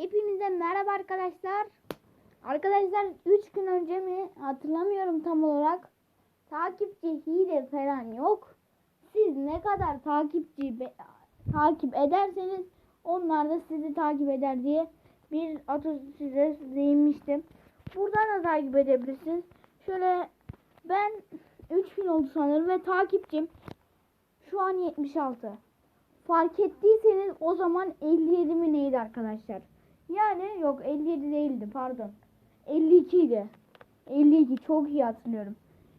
Hepinize merhaba arkadaşlar. Arkadaşlar 3 gün önce mi hatırlamıyorum tam olarak. Takipçi hile falan yok. Siz ne kadar takipçi takip ederseniz onlar da sizi takip eder diye bir atasöze değinmiştim. Buradan da takip edebilirsiniz. Şöyle ben 3 gün oldu sanırım ve takipçim şu an 76. Fark ettiyseniz o zaman 57 mi neydi arkadaşlar? Yani yok 57 değildi pardon. 52 idi. 52 çok iyi hatırlıyorum.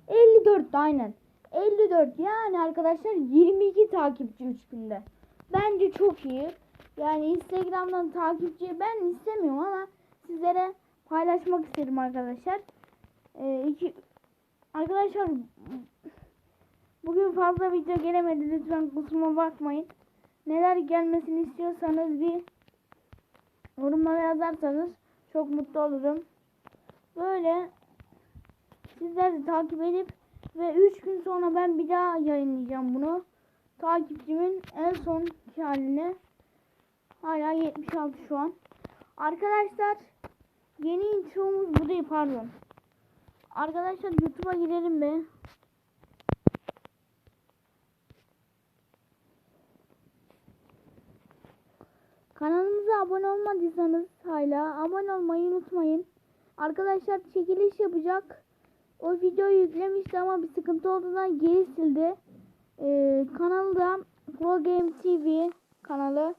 54 de aynen. 54 yani arkadaşlar 22 takipçi 3 günde. Bence çok iyi. Yani Instagram'dan takipçi ben istemiyorum ama sizlere paylaşmak istedim arkadaşlar. Ee, iki, arkadaşlar bugün fazla video gelemedi lütfen kusuruma bakmayın. Neler gelmesini istiyorsanız bir yorumlara yazarsanız çok mutlu olurum. Böyle sizler de takip edip ve 3 gün sonra ben bir daha yayınlayacağım bunu. Takipçimin en son halini hala 76 şu an. Arkadaşlar yeni intromuz bu değil pardon. Arkadaşlar YouTube'a girelim be. Abone olmadıysanız hala abone olmayı unutmayın. Arkadaşlar çekiliş yapacak. O videoyu yüklemişti ama bir sıkıntı olduğundan geri sildi. Ee, kanalda Pro Game TV kanalı.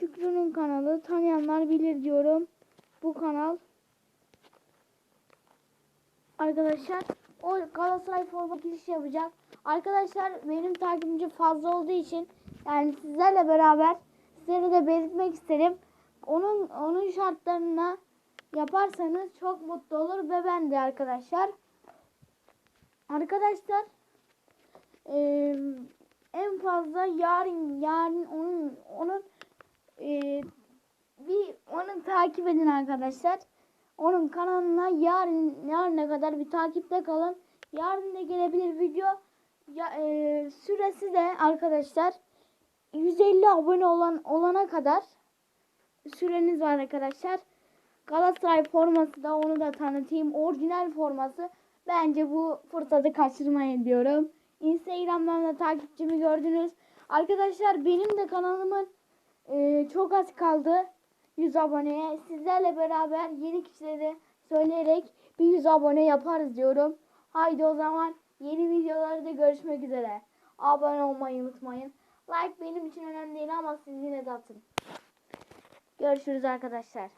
Şükrü'nün kanalı. Tanıyanlar bilir diyorum. Bu kanal. Arkadaşlar o Galatasaray forma giriş yapacak. Arkadaşlar benim takipçim fazla olduğu için yani sizlerle beraber sizlere de belirtmek isterim. Onun onun şartlarına yaparsanız çok mutlu olur ve ben de arkadaşlar. Arkadaşlar eee, en fazla yarın yarın onun onun eee, bir onu takip edin arkadaşlar. Onun kanalına yarın yarına kadar bir takipte kalın. Yarın da gelebilir video. Ya, eee, süresi de arkadaşlar 150 abone olan olana kadar süreniz var arkadaşlar. Galatasaray forması da onu da tanıtayım. Orijinal forması. Bence bu fırsatı kaçırmayın diyorum. Instagram'dan da takipçimi gördünüz. Arkadaşlar benim de kanalımın e, çok az kaldı 100 aboneye. Sizlerle beraber yeni kişileri söyleyerek bir 100 abone yaparız diyorum. Haydi o zaman yeni videolarda görüşmek üzere. Abone olmayı unutmayın. Like benim için önemli değil ama siz yine de atın. Görüşürüz arkadaşlar.